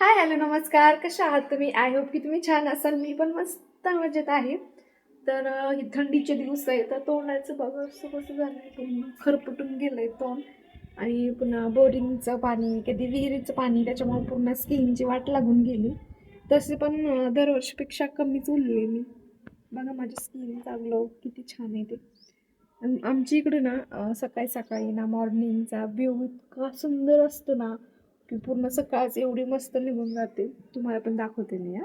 Hi hello नमस्कार. कशा आहात तुम्ही? आय होप की तुम्ही छान असाल. मी पण मस्त मजेत आहे. तर हे थंडीचे दिवस आहे तर तोंडाचं बघा असं कसं झालं आहे पूर्ण खरपटून गेलं आहे तोंड. आणि पुन्हा बोरिंगचं पाणी कधी विहिरीचं पाणी त्याच्यामुळे पूर्ण स्किनची वाट लागून गेली. तसे पण दरवर्षीपेक्षा कमीच उरले मी. बघा माझी स्किन चांगलं किती छान आहे ते. आमच्या इकडे ना सकाळी सकाळी ना मॉर्निंगचा व्ह्यू इतका सुंदर असतो ना. की पूर्ण सकाळच एवढी मस्त निघून जाते. तुम्हाला पण दाखवते मी या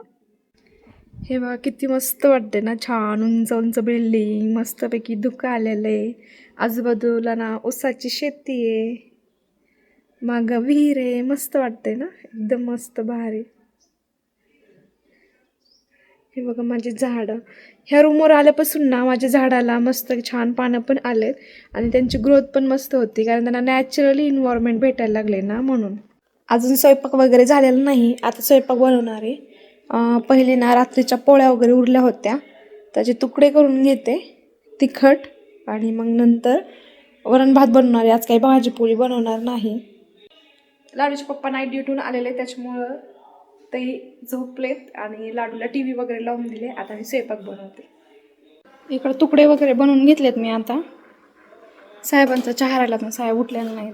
हे बघा किती मस्त वाटते ना छान उंच उंच बिल्डिंग मस्तपैकी धुकं आलेलं आहे. आजूबाजूला ना ऊसाची शेती आहे. मागं विहीर आहे मस्त वाटते ना एकदम मस्त भारी. हे बघा माझी झाडं. ह्या रूमवर आल्यापासून ना माझ्या झाडाला मस्त छान पानं पण आलेत आणि त्यांची ग्रोथ पण मस्त होती कारण त्यांना नॅचरली इन्व्हायरमेंट भेटायला लागले ना म्हणून. अजून स्वयंपाक वगैरे झालेला नाही. आता स्वयंपाक बनवणार आहे. पहिले ना रात्रीच्या पोळ्या वगैरे उरल्या होत्या. त्याचे तुकडे करून घेते. तिखट आणि मग नंतर वरण भात बनवणार आहे. आज काही भाजीपोळी बनवणार नाही. लाडूचे पप्पा नाईट ड्युटून आलेले त्याच्यामुळं ते झोपलेत आणि लाडूला टी व्ही वगैरे लावून दिले. आता मी स्वयंपाक बनवते. इकडं तुकडे वगैरे बनवून घेतलेत मी आता. साहेबांचा चहा राहिला साहेब उठलेला नाहीत.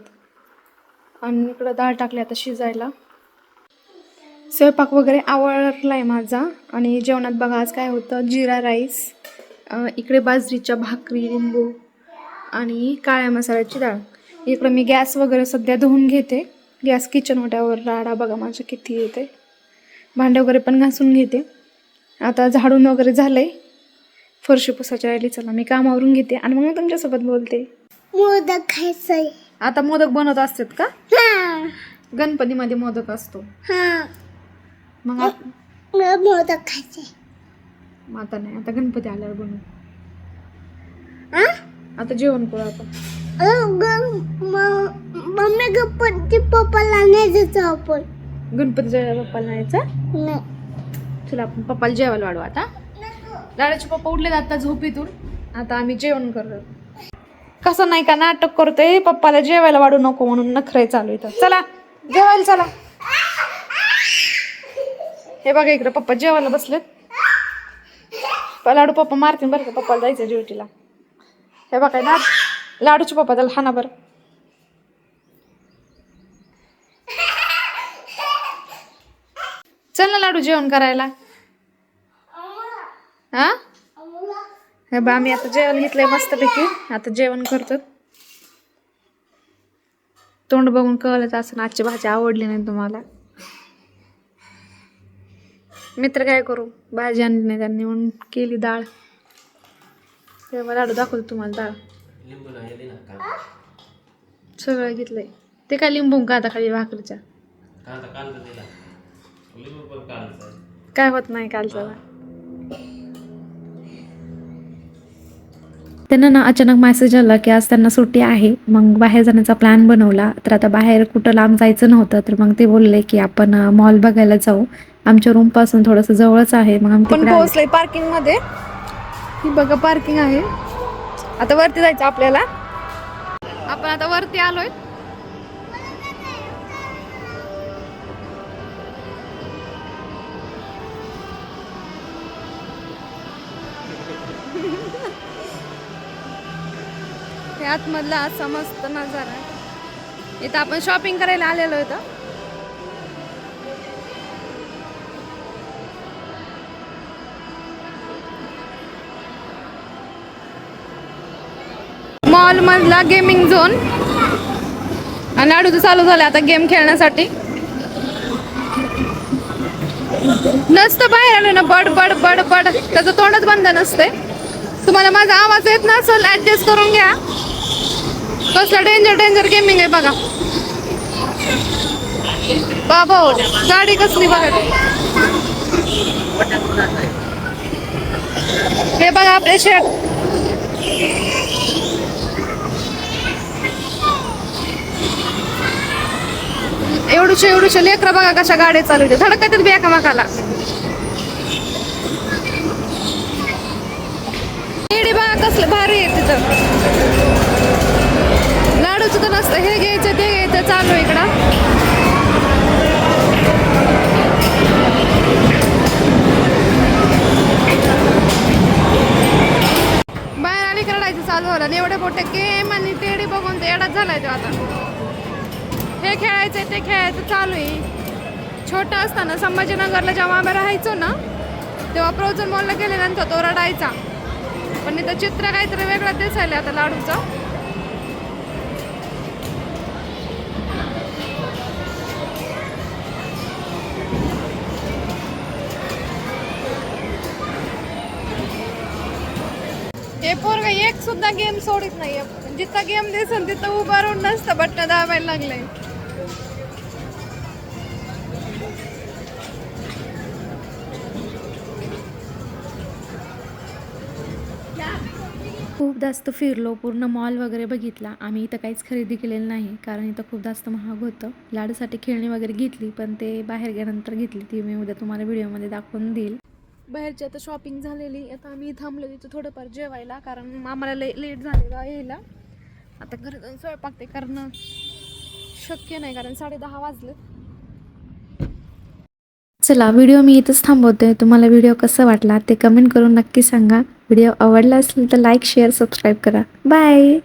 आणि इकडं डाळ टाकली आता शिजायला. स्वयंपाक वगैरे आवडला आहे माझा. आणि जेवणात बघा आज काय होतं? जिरा राईस इकडे बाजरीच्या भाकरी लिंबू आणि काळ्या मसाल्याची डाळ. इकडं मी गॅस वगैरे सध्या धुवून घेते. गॅस किचन ओट्यावर राडा बघा माझं किती येते भांडे वगैरे पण घासून घेते. आता झाडून वगैरे झालंय. फरशी पुसाच्या राहिली चला मी कामावरून घेते आणि मग तुमच्यासोबत बोलते. मोदक खायचं आता मोदक बनवत असतात का? हा. गणपतीमध्ये मोदक असतो. हा. मग आत- मला मोदक खायचंय मग आता नाही आता गणपती आल्यावर बनवू. हा आता जेवण करू आपण. अगं, म- मम्मी गणपती पप्पाला नाही जायचं आपण. गणपतीच्या वेळेला पप्पाला न्यायचा नाही. चला आपण पप्पाला जेवायला वाढू आता. दादाचे पप्पा उठले आता झोपेतून. आता आम्ही जेवण करतो कसं नाही का नाटक करतोय? पप्पाला जेवायला वाढू नको म्हणून नखरे चालू इथं चला जेवायला चला. हे बघा इकडे पप्पा जेवायला बसलेत. लाडू पप्पा मारतील बरं का? पप्पाला जायचं ड्युटीला हे बघा ना लाडूचे पप्पा त्याला हाना बरं. चल ना लाडू जेवण करायला. हा? हे बा आम्ही आता जेवण घेतलंय मस्तपैकी. आता जेवण करतो. तोंड बघून कळलंच असं आजची भाजी आवडली नाही तुम्हाला. मित्र काय करू? भाजी आणली नाही त्यांनी म्हणून केली डाळ. तेव्हा लाडू दाखवतो तुम्हाला डाळ. सगळं घेतलंय. ते काय लिंबू का आता खाली भाकरीच्या? काय होत नाही कालचं? त्यांना ना अचानक मेसेज आला की आज त्यांना सुट्टी आहे. मग बाहेर जाण्याचा प्लॅन बनवला. तर आता बाहेर कुठं लांब जायचं नव्हतं. तर मग ते बोलले की आपण मॉल बघायला जाऊ. आमच्या रूमपासून थोडंसं जवळच आहे. मग आम्ही पण तिकडे आलो. पोहोचलोय पार्किंगमध्ये. ही बघा पार्किंग आहे. आता वरती जायचं आपल्याला. आपण आता वरती आलोय. हे आतमधला असा मस्त नजारा इथं आपण शॉपिंग करायला आलेलो होतो मॉल मधला गेमिंग झोन आणि लाडूचं चालू झालं आता गेम खेळण्यासाठी. नसतं बाहेर आलं ना बड बड बड बड. त्याचं तोंडच बंद नसते तुम्हाला माझा आवाज येत नसेल ऍडजस्ट करून घ्या. कसलं डेंजर डेंजर गेमिंग आहे बघा. बाबा गाडी कसली बघा. हे बघा आपले शेट एवढूशे एवढूशे लेकरं बघा कशा गाड्या चालू धडकतील बी एकामेकाला. मस्त हे घ्यायचं ते घ्यायचं. चालू इकडं. चालू झालं. एवढे मोठे गेम आणि टेडी बघून ते एडाच झालाय तो आता. हे खेळायचं ते खेळायचं चालू आहे. छोटं असताना संभाजीनगरला जेव्हा आम्ही राहायचो ना तेव्हा प्रोजन मॉलला गेल्यानंतर तो रडायचा. पण इथं चित्र काहीतरी वेगळं दिसायला आता लाडूचं. हे पोरग एक सुद्धा गेम सोडित नाही जिथं गेम दिसन तिथं उभं राहून नसतं बटन दाबायला लागलंय. खूप जास्त फिरलो पूर्ण मॉल वगैरे बघितला. आम्ही इथं काहीच खरेदी केलेलं नाही कारण इथं खूप जास्त महाग होतं. लाडूसाठी खेळणी वगैरे घेतली पण ते बाहेर गेल्यानंतर घेतली ती मी उद्या तुम्हाला व्हिडिओमध्ये दाखवून देईल. बाहेरची आता शॉपिंग झालेली. आता आम्ही थांबलो तिथं थोडंफार जेवायला कारण आम्हाला ले लेट झालेला यायला. आता घरी जाऊन स्वयंपाक ते करणं शक्य नाही कारण साडे दहा वाजले. चला व्हिडिओ मी इथंच थांबवते. तुम्हाला व्हिडिओ कसा वाटला ते कमेंट करून नक्की सांगा. व्हिडिओ आवडला असेल तर लाईक शेअर सबस्क्राईब करा. बाय